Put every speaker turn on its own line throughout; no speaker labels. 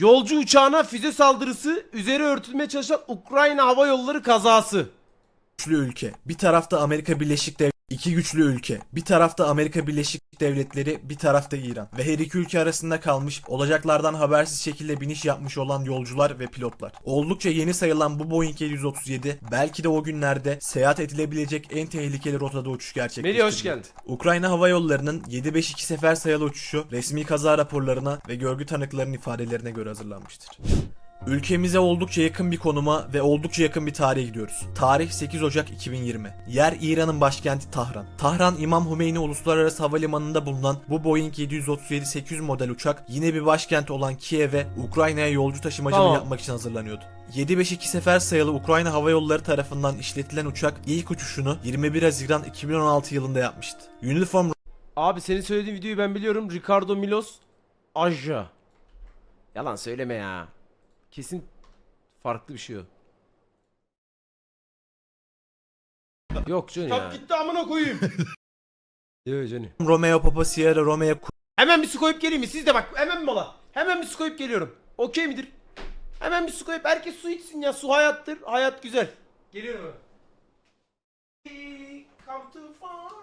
Yolcu uçağına füze saldırısı, üzeri örtülmeye çalışan Ukrayna Hava Yolları kazası.
güçlü ülke. Bir tarafta Amerika Birleşik Devletleri. iki güçlü ülke. Bir tarafta Amerika Birleşik Devletleri, bir tarafta İran. Ve her iki ülke arasında kalmış, olacaklardan habersiz şekilde biniş yapmış olan yolcular ve pilotlar. Oldukça yeni sayılan bu Boeing 737 belki de o günlerde seyahat edilebilecek en tehlikeli rotada uçuş gerçekleştirdi.
Melih hoş geldin.
Ukrayna Hava Yolları'nın 752 sefer sayılı uçuşu resmi kaza raporlarına ve görgü tanıklarının ifadelerine göre hazırlanmıştır. Ülkemize oldukça yakın bir konuma ve oldukça yakın bir tarihe gidiyoruz. Tarih 8 Ocak 2020. Yer İran'ın başkenti Tahran. Tahran İmam Hümeyni Uluslararası Havalimanı'nda bulunan bu Boeing 737-800 model uçak yine bir başkent olan Kiev'e Ukrayna'ya yolcu taşımacılığı
Tamam.
yapmak için hazırlanıyordu. 752 sefer sayılı Ukrayna Hava Yolları tarafından işletilen uçak ilk uçuşunu 21 Haziran 2016 yılında yapmıştı. Uniform
Abi senin söylediğin videoyu ben biliyorum. Ricardo Milos Aja. Yalan söyleme ya. Kesin farklı bir şey o. Yok Johnny ya.
gitti amına koyayım.
Yok Johnny.
Romeo Papa Sierra Romeo
Hemen bir su koyup geleyim mi? Siz de bak hemen mola. Hemen bir su koyup geliyorum. Okey midir? Hemen bir su koyup herkes su içsin ya. Su hayattır. Hayat güzel. Geliyorum come to farm.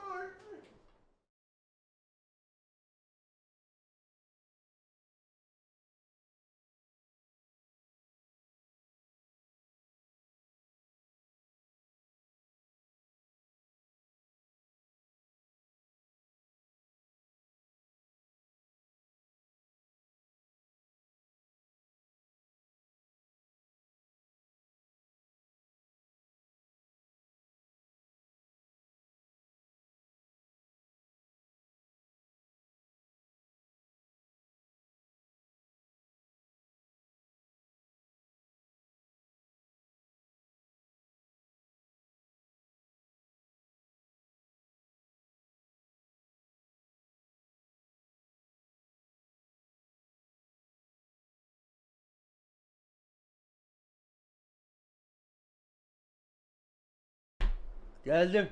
Geldim.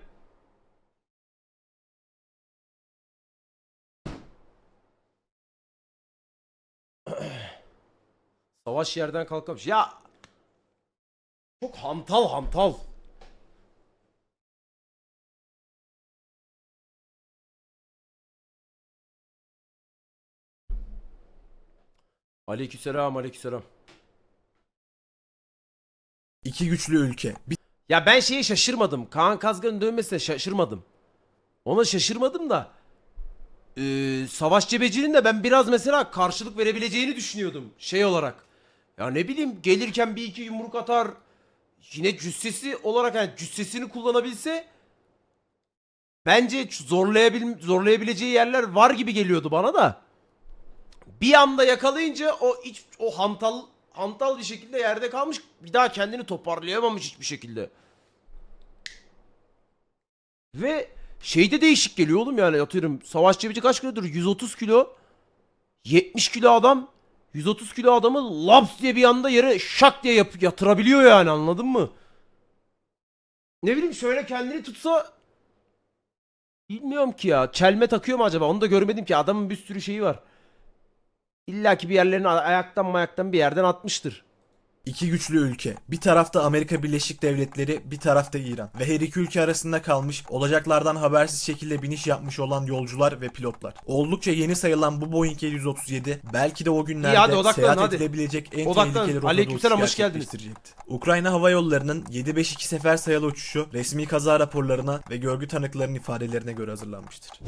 Savaş yerden kalkamış. Ya çok hantal hantal. Aleykümselam aleykümselam.
iki güçlü ülke. Bir
Ya ben şeye şaşırmadım. Kaan Kazgan'ın dönmesine şaşırmadım. Ona şaşırmadım da. Ee, Savaş Cebeci'nin de ben biraz mesela karşılık verebileceğini düşünüyordum. Şey olarak. Ya ne bileyim gelirken bir iki yumruk atar. Yine cüssesi olarak yani cüssesini kullanabilse bence zorlayabil zorlayabileceği yerler var gibi geliyordu bana da. Bir anda yakalayınca o iç o hantal hantal bir şekilde yerde kalmış. Bir daha kendini toparlayamamış hiçbir şekilde. Ve şeyde değişik geliyor oğlum yani atıyorum. Savaş Cebici kaç kilodur? 130 kilo. 70 kilo adam. 130 kilo adamı laps diye bir anda yere şak diye yap- yatırabiliyor yani anladın mı? Ne bileyim şöyle kendini tutsa bilmiyorum ki ya. Çelme takıyor mu acaba? Onu da görmedim ki. Adamın bir sürü şeyi var. İlla ki bir yerlerini ay- ayaktan mayaktan bir yerden atmıştır.
iki güçlü ülke. Bir tarafta Amerika Birleşik Devletleri, bir tarafta İran. Ve her iki ülke arasında kalmış, olacaklardan habersiz şekilde biniş yapmış olan yolcular ve pilotlar. Oldukça yeni sayılan bu Boeing 737 belki de o günlerde
İyi, hadi
seyahat
hadi.
edilebilecek en
Odaklanın.
tehlikeli rotada uçuş
hoş
gerçekleştirecekti. Ukrayna Hava Yolları'nın 752 sefer sayılı uçuşu resmi kaza raporlarına ve görgü tanıklarının ifadelerine göre hazırlanmıştır.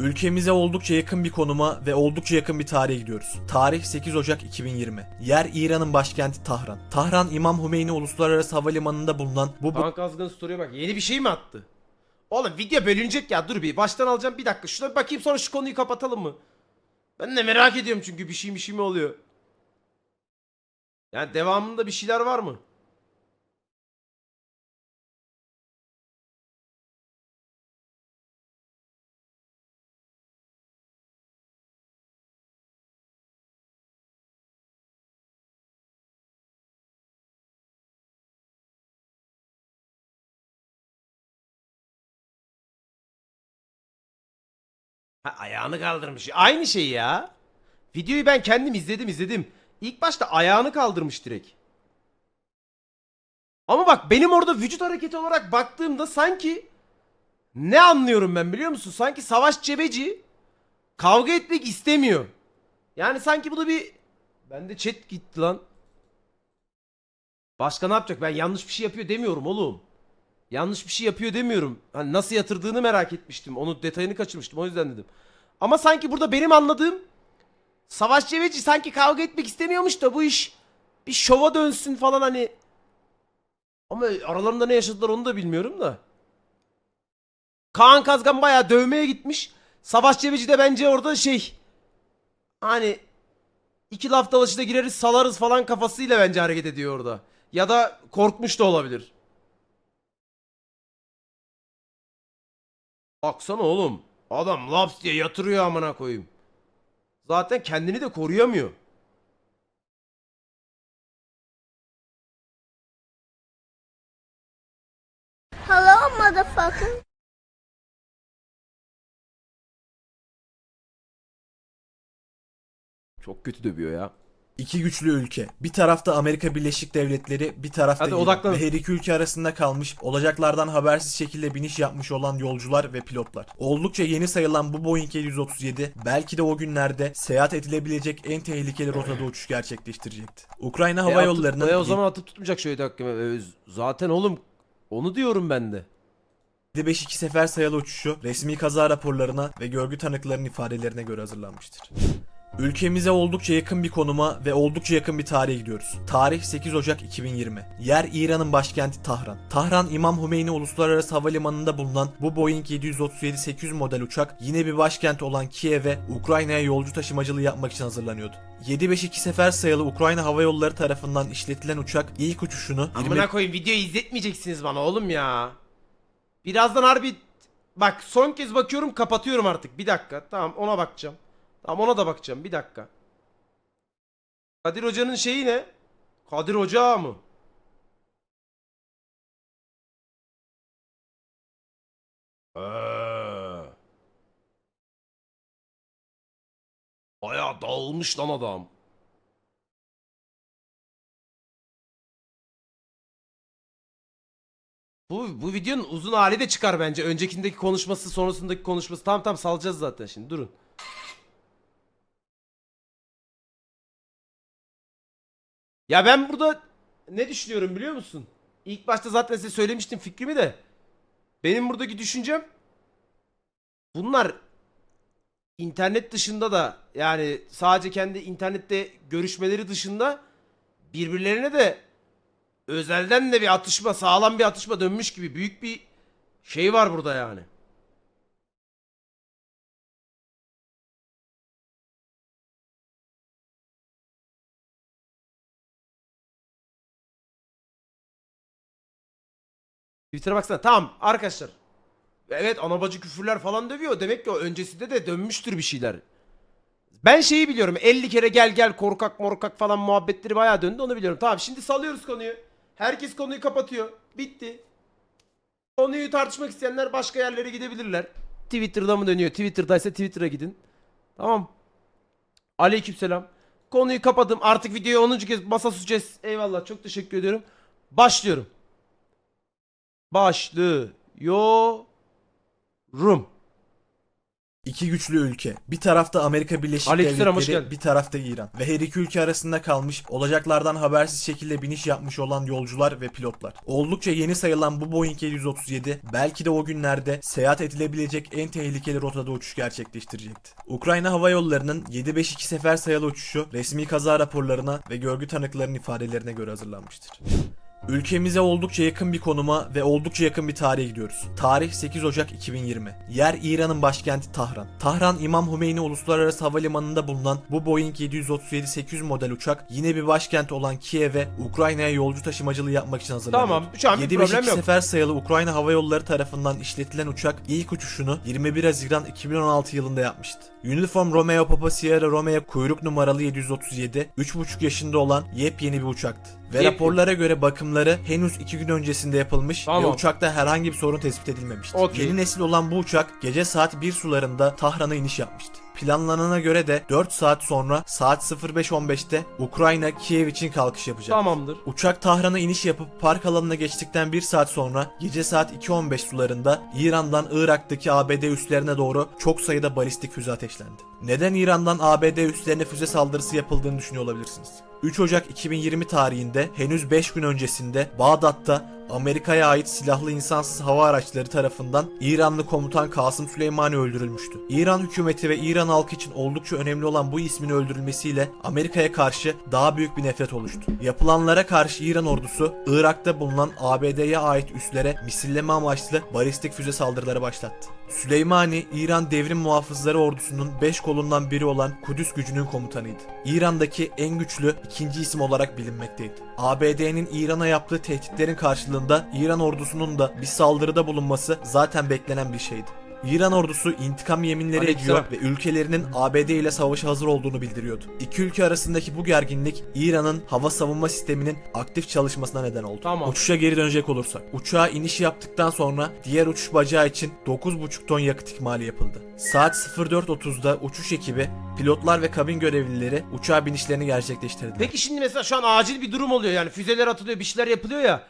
Ülkemize oldukça yakın bir konuma ve oldukça yakın bir tarihe gidiyoruz. Tarih 8 Ocak 2020. Yer İran'ın başkenti Tahran. Tahran İmam Hümeyni Uluslararası Havalimanı'nda bulunan bu
Kaan Kazgan'ın story'e bak. Yeni bir şey mi attı? Oğlum video bölünecek ya. Dur bir baştan alacağım. Bir dakika. Şuna bir bakayım sonra şu konuyu kapatalım mı? Ben de merak ediyorum çünkü bir şey bir şey mi oluyor? Yani devamında bir şeyler var mı? Ha, ayağını kaldırmış. Aynı şey ya. Videoyu ben kendim izledim izledim. İlk başta ayağını kaldırmış direkt. Ama bak benim orada vücut hareketi olarak baktığımda sanki ne anlıyorum ben biliyor musun? Sanki Savaş Cebeci kavga etmek istemiyor. Yani sanki bu da bir bende chat gitti lan. Başka ne yapacak? Ben yanlış bir şey yapıyor demiyorum oğlum. Yanlış bir şey yapıyor demiyorum. Hani nasıl yatırdığını merak etmiştim. Onu detayını kaçırmıştım. O yüzden dedim. Ama sanki burada benim anladığım Savaş Cebeci sanki kavga etmek istemiyormuş da bu iş bir şova dönsün falan hani. Ama aralarında ne yaşadılar onu da bilmiyorum da. Kaan Kazgan bayağı dövmeye gitmiş. Savaş Cebeci de bence orada şey hani iki laf dalaşına gireriz salarız falan kafasıyla bence hareket ediyor orada. Ya da korkmuş da olabilir. Baksana oğlum. Adam laps diye yatırıyor amına koyayım. Zaten kendini de koruyamıyor.
Hello, motherfucker.
Çok kötü dövüyor ya.
İki güçlü ülke. Bir tarafta Amerika Birleşik Devletleri, bir tarafta
Hadi
İran. Ve her iki ülke arasında kalmış, olacaklardan habersiz şekilde biniş yapmış olan yolcular ve pilotlar. Oldukça yeni sayılan bu Boeing 737 belki de o günlerde seyahat edilebilecek en tehlikeli rotada uçuş gerçekleştirecekti. Ukrayna Hava
E,
Yolları'nın
e, o zaman atıp tutmayacak şöyle dakika. E, zaten oğlum onu diyorum ben de.
752 sefer sayılı uçuşu resmi kaza raporlarına ve görgü tanıklarının ifadelerine göre hazırlanmıştır. Ülkemize oldukça yakın bir konuma ve oldukça yakın bir tarihe gidiyoruz. Tarih 8 Ocak 2020. Yer İran'ın başkenti Tahran. Tahran İmam Hümeyni Uluslararası Havalimanı'nda bulunan bu Boeing 737-800 model uçak yine bir başkent olan Kiev'e Ukrayna'ya yolcu taşımacılığı yapmak için hazırlanıyordu. 752 sefer sayılı Ukrayna Hava Yolları tarafından işletilen uçak ilk uçuşunu 20
Amına koyayım videoyu izletmeyeceksiniz bana oğlum ya. Birazdan harbi bak son kez bakıyorum kapatıyorum artık. Bir dakika tamam ona bakacağım. Tamam ona da bakacağım bir dakika. Kadir Hoca'nın şeyi ne? Kadir Hoca mı? Ee. Bayağı dağılmış lan adam. Bu, bu videonun uzun hali de çıkar bence. Öncekindeki konuşması, sonrasındaki konuşması. Tamam tamam salacağız zaten şimdi. Durun. Ya ben burada ne düşünüyorum biliyor musun? İlk başta zaten size söylemiştim fikrimi de. Benim buradaki düşüncem bunlar internet dışında da yani sadece kendi internette görüşmeleri dışında birbirlerine de özelden de bir atışma, sağlam bir atışma dönmüş gibi büyük bir şey var burada yani. Twitter'a baksana. Tamam arkadaşlar. Evet anabacı küfürler falan dövüyor. Demek ki o öncesinde de dönmüştür bir şeyler. Ben şeyi biliyorum. 50 kere gel gel korkak morkak falan muhabbetleri bayağı döndü onu biliyorum. Tamam şimdi salıyoruz konuyu. Herkes konuyu kapatıyor. Bitti. Konuyu tartışmak isteyenler başka yerlere gidebilirler. Twitter'da mı dönüyor? Twitter'daysa Twitter'a gidin. Tamam. Aleykümselam. Konuyu kapadım. Artık videoyu 10. kez masa süreceğiz. Eyvallah çok teşekkür ediyorum. Başlıyorum. Başlıyorum.
İki güçlü ülke. Bir tarafta Amerika Birleşik
Aleykümselam, hoş
Devletleri,
geldin.
bir tarafta İran. Ve her iki ülke arasında kalmış, olacaklardan habersiz şekilde biniş yapmış olan yolcular ve pilotlar. Oldukça yeni sayılan bu Boeing 737 belki de o günlerde seyahat edilebilecek en tehlikeli rotada uçuş gerçekleştirecekti. Ukrayna Hava Yolları'nın 752 sefer sayılı uçuşu resmi kaza raporlarına ve görgü tanıklarının ifadelerine göre hazırlanmıştır. Ülkemize oldukça yakın bir konuma ve oldukça yakın bir tarihe gidiyoruz. Tarih 8 Ocak 2020. Yer İran'ın başkenti Tahran. Tahran İmam Hümeyni Uluslararası Havalimanı'nda bulunan bu Boeing 737-800 model uçak yine bir başkent olan Kiev'e Ukrayna'ya yolcu taşımacılığı yapmak için hazırlanıyor.
Tamam, şu an bir
752
problem yok.
sefer sayılı Ukrayna Hava Yolları tarafından işletilen uçak ilk uçuşunu 21 Haziran 2016 yılında yapmıştı. Uniform Romeo Papa Sierra Romeo kuyruk numaralı 737 3,5 yaşında olan yepyeni bir uçaktı. Ve
Yepyeni.
raporlara göre bakımları henüz 2 gün öncesinde yapılmış ve
Tamam.
uçakta herhangi bir sorun tespit edilmemişti.
Okey.
Yeni nesil olan bu uçak gece saat 1 sularında Tahran'a iniş yapmıştı. Planlanana göre de 4 saat sonra saat 05.15'te Ukrayna Kiev için kalkış yapacak.
Tamamdır.
Uçak Tahran'a iniş yapıp park alanına geçtikten 1 saat sonra gece saat 2.15 sularında İran'dan Irak'taki ABD üslerine doğru çok sayıda balistik füze ateşlendi. Neden İran'dan ABD üslerine füze saldırısı yapıldığını düşünüyor olabilirsiniz. 3 Ocak 2020 tarihinde henüz 5 gün öncesinde Bağdat'ta Amerika'ya ait silahlı insansız hava araçları tarafından İranlı komutan Kasım Süleymani öldürülmüştü. İran hükümeti ve İran halkı için oldukça önemli olan bu ismin öldürülmesiyle Amerika'ya karşı daha büyük bir nefret oluştu. Yapılanlara karşı İran ordusu Irak'ta bulunan ABD'ye ait üslere misilleme amaçlı balistik füze saldırıları başlattı. Süleymani, İran Devrim Muhafızları Ordusu'nun 5 kolundan biri olan Kudüs gücünün komutanıydı. İran'daki en güçlü ikinci isim olarak bilinmekteydi. ABD'nin İran'a yaptığı tehditlerin karşılığında İran ordusunun da bir saldırıda bulunması zaten beklenen bir şeydi. İran ordusu intikam yeminleri ediyor ve ülkelerinin ABD ile savaşa hazır olduğunu bildiriyordu. İki ülke arasındaki bu gerginlik İran'ın hava savunma sisteminin aktif çalışmasına neden oldu.
Tamam.
Uçuşa geri dönecek olursak. Uçağa iniş yaptıktan sonra diğer uçuş bacağı için 9,5 ton yakıt ikmali yapıldı. Saat 04.30'da uçuş ekibi, pilotlar ve kabin görevlileri uçağa binişlerini gerçekleştirdi.
Peki şimdi mesela şu an acil bir durum oluyor yani füzeler atılıyor bir şeyler yapılıyor ya.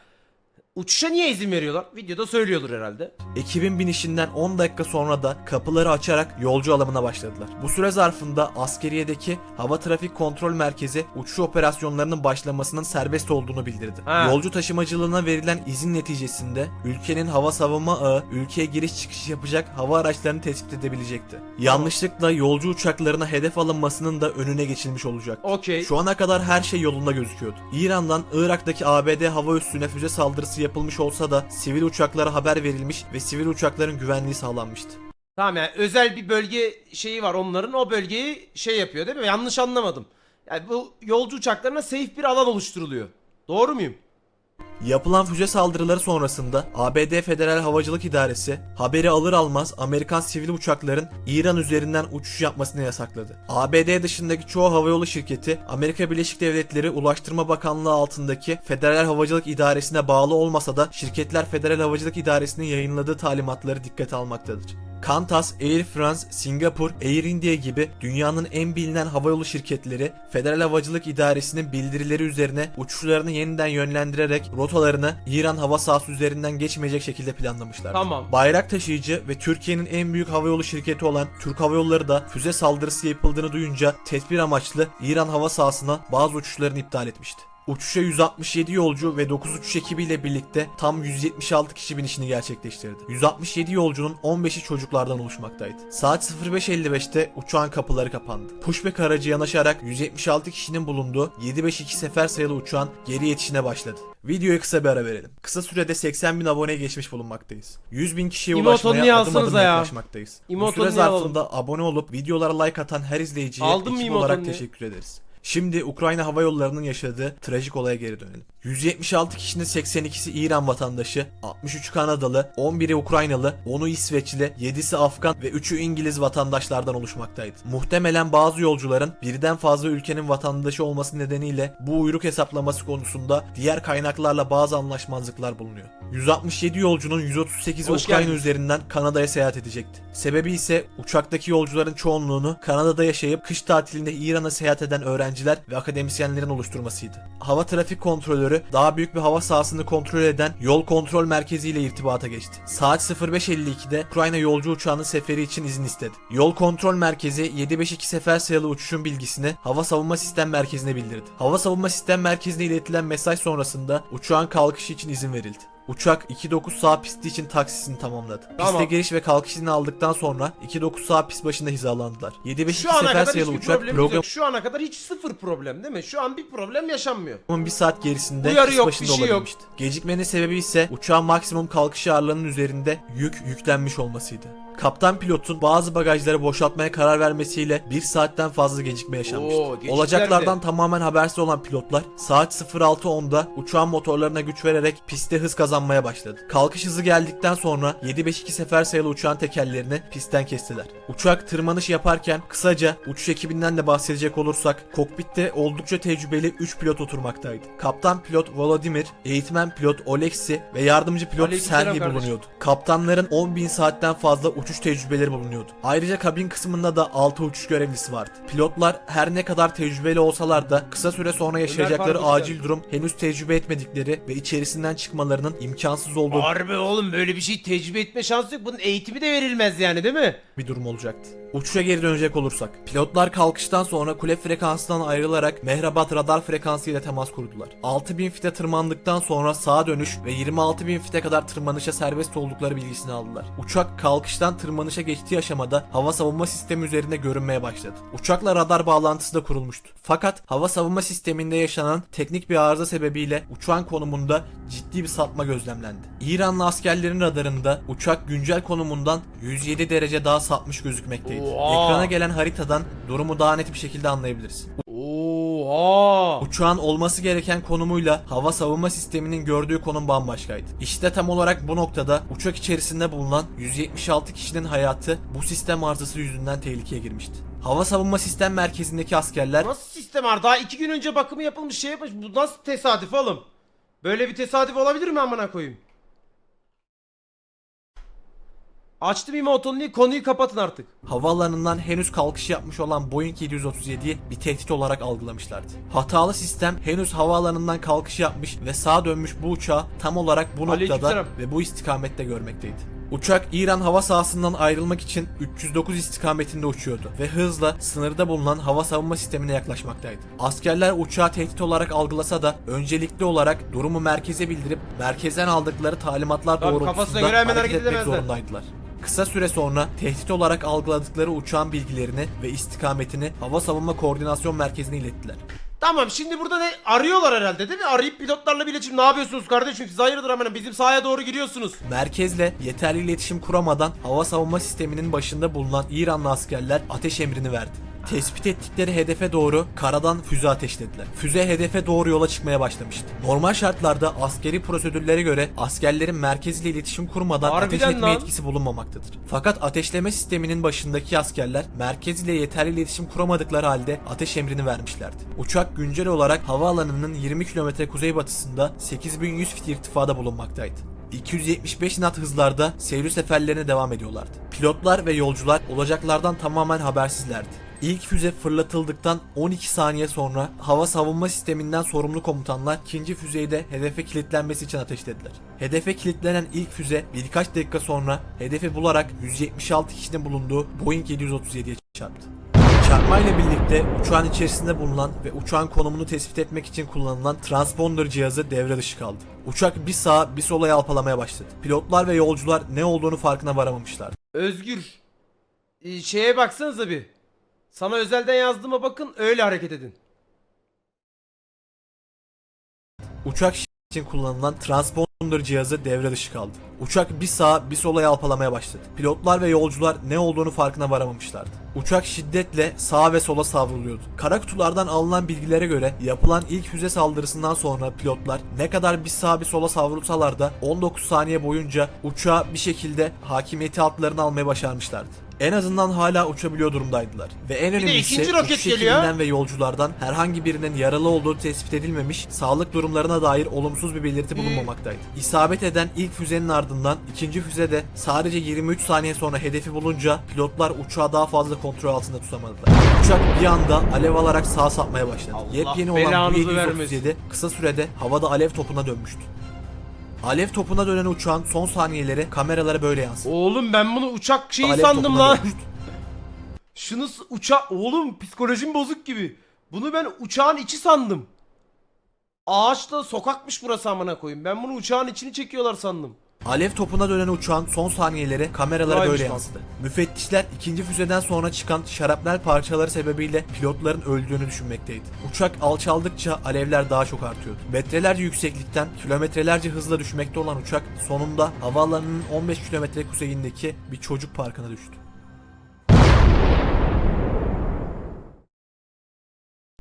Uçuşa niye izin veriyorlar? Videoda söylüyordur herhalde.
Ekibin binişinden 10 dakika sonra da kapıları açarak yolcu alımına başladılar. Bu süre zarfında askeriyedeki hava trafik kontrol merkezi uçuş operasyonlarının başlamasının serbest olduğunu bildirdi.
Ha.
Yolcu taşımacılığına verilen izin neticesinde ülkenin hava savunma ağı ülkeye giriş çıkış yapacak hava araçlarını tespit edebilecekti. Yanlışlıkla yolcu uçaklarına hedef alınmasının da önüne geçilmiş olacak.
Okey.
Şu ana kadar her şey yolunda gözüküyordu. İran'dan Irak'taki ABD hava üssüne füze saldırısı yapılmış olsa da sivil uçaklara haber verilmiş ve sivil uçakların güvenliği sağlanmıştı.
Tamam yani özel bir bölge şeyi var onların o bölgeyi şey yapıyor değil mi? Yanlış anlamadım. Yani bu yolcu uçaklarına safe bir alan oluşturuluyor. Doğru muyum?
Yapılan füze saldırıları sonrasında ABD Federal Havacılık İdaresi haberi alır almaz Amerikan sivil uçakların İran üzerinden uçuş yapmasını yasakladı. ABD dışındaki çoğu havayolu şirketi Amerika Birleşik Devletleri Ulaştırma Bakanlığı altındaki Federal Havacılık İdaresi'ne bağlı olmasa da şirketler Federal Havacılık İdaresi'nin yayınladığı talimatları dikkate almaktadır. Qantas, Air France, Singapur, Air India gibi dünyanın en bilinen havayolu şirketleri Federal Havacılık İdaresi'nin bildirileri üzerine uçuşlarını yeniden yönlendirerek rotalarını İran hava sahası üzerinden geçmeyecek şekilde planlamışlar.
Tamam.
Bayrak taşıyıcı ve Türkiye'nin en büyük havayolu şirketi olan Türk Hava Yolları da füze saldırısı yapıldığını duyunca tedbir amaçlı İran hava sahasına bazı uçuşlarını iptal etmişti. Uçuşa 167 yolcu ve 9 uçuş ekibiyle birlikte tam 176 kişi binişini gerçekleştirdi. 167 yolcunun 15'i çocuklardan oluşmaktaydı. Saat 05.55'te uçağın kapıları kapandı. Pushback aracı yanaşarak 176 kişinin bulunduğu 752 sefer sayılı uçağın geri yetişine başladı. Videoya kısa bir ara verelim. Kısa sürede 80 bin aboneye geçmiş bulunmaktayız. 100 bin kişiye ulaşmaya adım adım
ya.
yaklaşmaktayız. Bu
Emotonunu
süre zarfında abone olup videolara like atan her izleyiciye
Aldın mı
ekip olarak teşekkür ederiz. Şimdi Ukrayna Hava Yolları'nın yaşadığı trajik olaya geri dönelim. 176 kişinin 82'si İran vatandaşı, 63 Kanadalı, 11'i Ukraynalı, 10'u İsveçli, 7'si Afgan ve 3'ü İngiliz vatandaşlardan oluşmaktaydı. Muhtemelen bazı yolcuların birden fazla ülkenin vatandaşı olması nedeniyle bu uyruk hesaplaması konusunda diğer kaynaklarla bazı anlaşmazlıklar bulunuyor. 167 yolcunun 138'i
Hoş
Ukrayna
geldiniz.
üzerinden Kanada'ya seyahat edecekti. Sebebi ise uçaktaki yolcuların çoğunluğunu Kanada'da yaşayıp kış tatilinde İran'a seyahat eden öğrenciler ve akademisyenlerin oluşturmasıydı. Hava trafik kontrolörü daha büyük bir hava sahasını kontrol eden yol kontrol merkezi ile irtibata geçti. Saat 05.52'de Ukrayna yolcu uçağının seferi için izin istedi. Yol kontrol merkezi 752 sefer sayılı uçuşun bilgisini hava savunma sistem merkezine bildirdi. Hava savunma sistem merkezine iletilen mesaj sonrasında uçağın kalkışı için izin verildi. Uçak 29 sağ pisti için taksisini tamamladı.
Tamam.
Piste giriş ve kalkış izni aldıktan sonra 29 sağ pist başında hizalandılar. 752
Şu ana
sefer
kadar
sayılı uçak
yok. Şu ana kadar hiç sıfır problem değil mi? Şu an bir problem yaşanmıyor.
bir saat gerisinde
Uyarı
pist
yok,
başında
şey yok.
olabilmişti. Gecikmenin sebebi ise uçağın maksimum kalkış ağırlığının üzerinde yük yüklenmiş olmasıydı. Kaptan pilotun bazı bagajları boşaltmaya karar vermesiyle bir saatten fazla gecikme yaşanmıştı.
Oo,
Olacaklardan tamamen habersiz olan pilotlar saat 06.10'da uçağın motorlarına güç vererek piste hız kazanmaya başladı. Kalkış hızı geldikten sonra 752 sefer sayılı uçağın tekerlerini pistten kestiler. Uçak tırmanış yaparken kısaca uçuş ekibinden de bahsedecek olursak kokpitte oldukça tecrübeli 3 pilot oturmaktaydı. Kaptan pilot Volodymyr, eğitmen pilot Oleksi ve yardımcı pilot
kardeşim.
bulunuyordu. Kaptanların 10.000 saatten fazla uçuş tecrübeleri bulunuyordu. Ayrıca kabin kısmında da 6 uçuş görevlisi vardı. Pilotlar her ne kadar tecrübeli olsalar da kısa süre sonra yaşayacakları acil durum henüz tecrübe etmedikleri ve içerisinden çıkmalarının imkansız olduğu
Harbi oğlum böyle bir şey tecrübe etme şansı yok. Bunun eğitimi de verilmez yani değil mi?
bir durum olacaktı. Uçuşa geri dönecek olursak, pilotlar kalkıştan sonra kule frekansından ayrılarak Mehrabat radar frekansı ile temas kurdular. 6000 fite tırmandıktan sonra sağa dönüş ve 26000 fite kadar tırmanışa serbest oldukları bilgisini aldılar. Uçak kalkıştan tırmanışa geçtiği aşamada hava savunma sistemi üzerinde görünmeye başladı. Uçakla radar bağlantısı da kurulmuştu. Fakat hava savunma sisteminde yaşanan teknik bir arıza sebebiyle uçağın konumunda ciddi bir sapma gözlemlendi. İranlı askerlerin radarında uçak güncel konumundan 107 derece daha sapmış gözükmekteydi.
Oha!
Ekrana gelen haritadan durumu daha net bir şekilde anlayabiliriz.
Oha.
Uçağın olması gereken konumuyla hava savunma sisteminin gördüğü konum bambaşkaydı. İşte tam olarak bu noktada uçak içerisinde bulunan 176 kişinin hayatı bu sistem arızası yüzünden tehlikeye girmişti. Hava savunma sistem merkezindeki askerler
Nasıl sistem var? Daha iki gün önce bakımı yapılmış şey yapmış. Bu nasıl tesadüf oğlum? Böyle bir tesadüf olabilir mi amına koyayım? Açtım emotonunu konuyu kapatın artık.
havaalanından henüz kalkış yapmış olan Boeing 737'yi bir tehdit olarak algılamışlardı. Hatalı sistem henüz havaalanından kalkış yapmış ve sağa dönmüş bu uçağı tam olarak bu noktada
Aleykümselam.
ve bu istikamette görmekteydi. Uçak İran hava sahasından ayrılmak için 309 istikametinde uçuyordu ve hızla sınırda bulunan hava savunma sistemine yaklaşmaktaydı. Askerler uçağı tehdit olarak algılasa da öncelikli olarak durumu merkeze bildirip merkezden aldıkları talimatlar doğrultusunda
kafasına göre hemen
hareket
hareket
etmek
edemezler.
zorundaydılar. Kısa süre sonra tehdit olarak algıladıkları uçağın bilgilerini ve istikametini Hava Savunma Koordinasyon Merkezi'ne ilettiler.
Tamam şimdi burada ne arıyorlar herhalde değil mi? Arayıp pilotlarla bile şimdi ne yapıyorsunuz kardeşim siz hayırdır amına bizim sahaya doğru giriyorsunuz.
Merkezle yeterli iletişim kuramadan hava savunma sisteminin başında bulunan İranlı askerler ateş emrini verdi. Tespit ettikleri hedefe doğru karadan füze ateşlediler. Füze hedefe doğru yola çıkmaya başlamıştı. Normal şartlarda askeri prosedürlere göre askerlerin merkez ile iletişim kurmadan ateş
Harbiden
etme
lan.
yetkisi bulunmamaktadır. Fakat ateşleme sisteminin başındaki askerler merkez ile yeterli iletişim kuramadıkları halde ateş emrini vermişlerdi. Uçak güncel olarak havaalanının 20 kilometre kuzeybatısında 8100 fit irtifada bulunmaktaydı. 275 knot hızlarda seyir seferlerine devam ediyorlardı. Pilotlar ve yolcular olacaklardan tamamen habersizlerdi. İlk füze fırlatıldıktan 12 saniye sonra hava savunma sisteminden sorumlu komutanlar ikinci füzeyi de hedefe kilitlenmesi için ateşlediler. Hedefe kilitlenen ilk füze birkaç dakika sonra hedefi bularak 176 kişinin bulunduğu Boeing 737'ye çarptı. Çarpmayla birlikte uçağın içerisinde bulunan ve uçağın konumunu tespit etmek için kullanılan transponder cihazı devre dışı kaldı. Uçak bir sağa bir sola yalpalamaya başladı. Pilotlar ve yolcular ne olduğunu farkına varamamışlardı.
Özgür. Ee, şeye baksanıza bir. Sana özelden yazdığıma bakın öyle hareket edin.
Uçak için kullanılan transponder cihazı devre dışı kaldı. Uçak bir sağa bir sola yalpalamaya başladı. Pilotlar ve yolcular ne olduğunu farkına varamamışlardı. Uçak şiddetle sağa ve sola savruluyordu. Kara kutulardan alınan bilgilere göre yapılan ilk füze saldırısından sonra pilotlar ne kadar bir sağa bir sola savrulsalar da 19 saniye boyunca uçağı bir şekilde hakimiyeti altlarına almayı başarmışlardı. En azından hala uçabiliyor durumdaydılar. Ve en önemlisi
ikinci roket geliyor.
ve yolculardan herhangi birinin yaralı olduğu tespit edilmemiş, sağlık durumlarına dair olumsuz bir belirti bulunmamaktaydı. İsabet eden ilk füzenin ardından ikinci füze de sadece 23 saniye sonra hedefi bulunca pilotlar uçağı daha fazla kontrol altında tutamadılar. Uçak bir anda alev alarak sağa sapmaya başladı.
Allah
Yepyeni olan bu
belanızı
737 kısa sürede havada alev topuna dönmüştü. Alev topuna dönen uçağın son saniyeleri kameralara böyle yansıdı.
Oğlum ben bunu uçak şeyi
Alev
sandım
topuna
lan.
dönmüştü.
Şunu s- uça oğlum psikolojim bozuk gibi. Bunu ben uçağın içi sandım. Ağaçta sokakmış burası amına koyayım. Ben bunu uçağın içini çekiyorlar sandım.
Alev topuna dönen uçağın son saniyeleri kameralara
Vaymış
böyle yansıdı. Müfettişler ikinci füzeden sonra çıkan şarapnel parçaları sebebiyle pilotların öldüğünü düşünmekteydi. Uçak alçaldıkça alevler daha çok artıyordu. Metrelerce yükseklikten kilometrelerce hızla düşmekte olan uçak sonunda havaalanının 15 kilometre kuzeyindeki bir çocuk parkına düştü.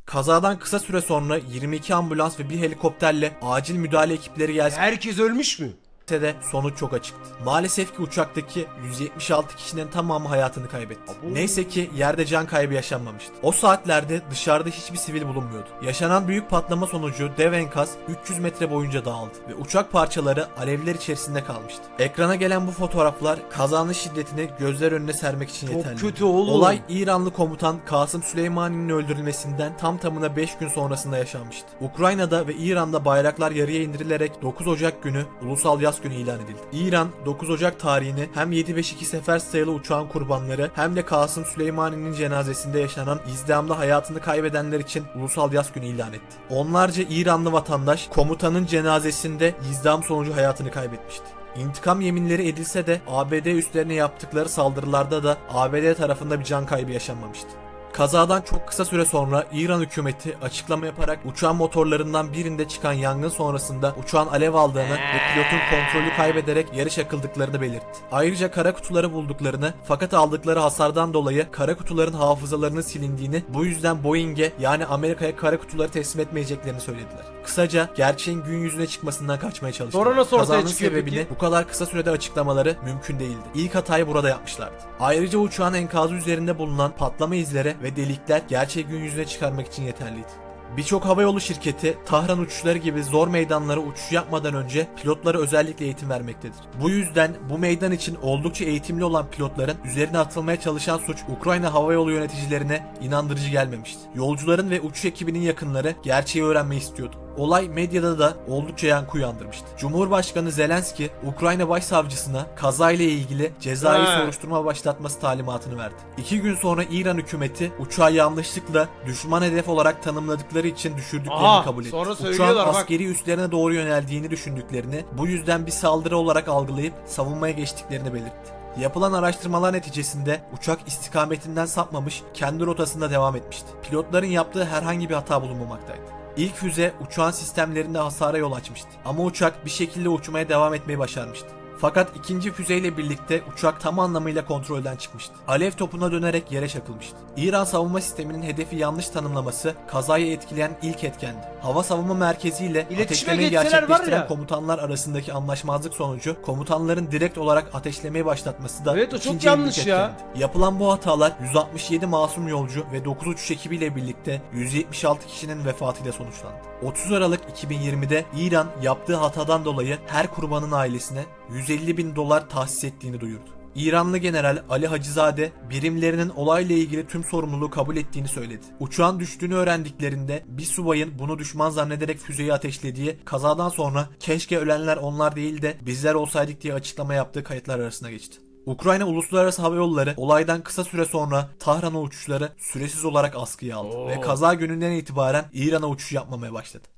Kazadan kısa süre sonra 22 ambulans ve bir helikopterle acil müdahale ekipleri gelsin
Herkes ölmüş mü?
De sonuç çok açıktı. Maalesef ki uçaktaki 176 kişinin tamamı hayatını kaybetti. Neyse ki yerde can kaybı yaşanmamıştı. O saatlerde dışarıda hiçbir sivil bulunmuyordu. Yaşanan büyük patlama sonucu dev enkaz 300 metre boyunca dağıldı ve uçak parçaları alevler içerisinde kalmıştı. Ekrana gelen bu fotoğraflar kazanın şiddetini gözler önüne sermek için
Çok
yeterli.
kötü oğlum.
Olay İranlı komutan Kasım Süleymani'nin öldürülmesinden tam tamına 5 gün sonrasında yaşanmıştı. Ukrayna'da ve İran'da bayraklar yarıya indirilerek 9 Ocak günü Ulusal Yaz Günü ilan edildi. İran 9 Ocak tarihini hem 752 sefer sayılı uçağın kurbanları hem de Kasım Süleymani'nin cenazesinde yaşanan izdihamda hayatını kaybedenler için Ulusal Yaz Günü ilan etti. Onlarca İranlı vatandaş komutanın cenazesinde izdiham sonucu hayatını kaybetmişti. İntikam yeminleri edilse de ABD üstlerine yaptıkları saldırılarda da ABD tarafında bir can kaybı yaşanmamıştı. Kazadan çok kısa süre sonra İran hükümeti açıklama yaparak uçağın motorlarından birinde çıkan yangın sonrasında uçağın alev aldığını ve pilotun kontrolü kaybederek yarı çakıldıklarını belirtti. Ayrıca kara kutuları bulduklarını fakat aldıkları hasardan dolayı kara kutuların hafızalarının silindiğini bu yüzden Boeing'e yani Amerika'ya kara kutuları teslim etmeyeceklerini söylediler. Kısaca gerçeğin gün yüzüne çıkmasından kaçmaya çalıştılar.
Sonra nasıl
Kazanın sebebini
peki?
bu kadar kısa sürede açıklamaları mümkün değildi. İlk hatayı burada yapmışlardı. Ayrıca uçağın enkazı üzerinde bulunan patlama izleri ve delikler gerçeği gün yüzüne çıkarmak için yeterliydi. Birçok havayolu şirketi Tahran uçuşları gibi zor meydanlara uçuş yapmadan önce pilotlara özellikle eğitim vermektedir. Bu yüzden bu meydan için oldukça eğitimli olan pilotların üzerine atılmaya çalışan suç Ukrayna havayolu yöneticilerine inandırıcı gelmemişti. Yolcuların ve uçuş ekibinin yakınları gerçeği öğrenmeyi istiyordu. Olay medyada da oldukça yankı uyandırmıştı. Cumhurbaşkanı Zelenski, Ukrayna Başsavcısına kazayla ilgili cezai
He.
soruşturma başlatması talimatını verdi. İki gün sonra İran hükümeti uçağı yanlışlıkla düşman hedef olarak tanımladıkları için düşürdüklerini
Aha,
kabul etti.
sonra
Uçağın
bak.
askeri üslerine doğru yöneldiğini düşündüklerini, bu yüzden bir saldırı olarak algılayıp savunmaya geçtiklerini belirtti. Yapılan araştırmalar neticesinde uçak istikametinden sapmamış, kendi rotasında devam etmişti. Pilotların yaptığı herhangi bir hata bulunmamaktaydı. İlk füze uçağın sistemlerinde hasara yol açmıştı. Ama uçak bir şekilde uçmaya devam etmeyi başarmıştı. Fakat ikinci füzeyle birlikte uçak tam anlamıyla kontrolden çıkmıştı. Alev topuna dönerek yere çakılmıştı. İran savunma sisteminin hedefi yanlış tanımlaması kazayı etkileyen ilk etkendi. Hava savunma merkezi ile
İletişime
ateşlemeyi
geçseler var
gerçekleştiren
ya.
komutanlar arasındaki anlaşmazlık sonucu komutanların direkt olarak ateşlemeyi başlatması da
Evet, o çok
ikinci
yanlış ya.
etkendi. Yapılan bu hatalar 167 masum yolcu ve 9 uçuş ekibiyle birlikte 176 kişinin vefatıyla sonuçlandı. 30 Aralık 2020'de İran yaptığı hatadan dolayı her kurbanın ailesine 150 bin dolar tahsis ettiğini duyurdu. İranlı General Ali Hacizade birimlerinin olayla ilgili tüm sorumluluğu kabul ettiğini söyledi. Uçağın düştüğünü öğrendiklerinde bir subayın bunu düşman zannederek füzeyi ateşlediği kazadan sonra keşke ölenler onlar değil de bizler olsaydık diye açıklama yaptığı kayıtlar arasına geçti. Ukrayna Uluslararası Hava Yolları olaydan kısa süre sonra Tahran'a uçuşları süresiz olarak askıya aldı
Oo.
ve kaza gününden itibaren İran'a uçuş yapmamaya başladı.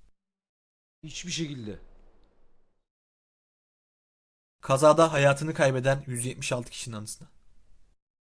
Hiçbir şekilde.
Kazada hayatını kaybeden 176 kişinin anısına.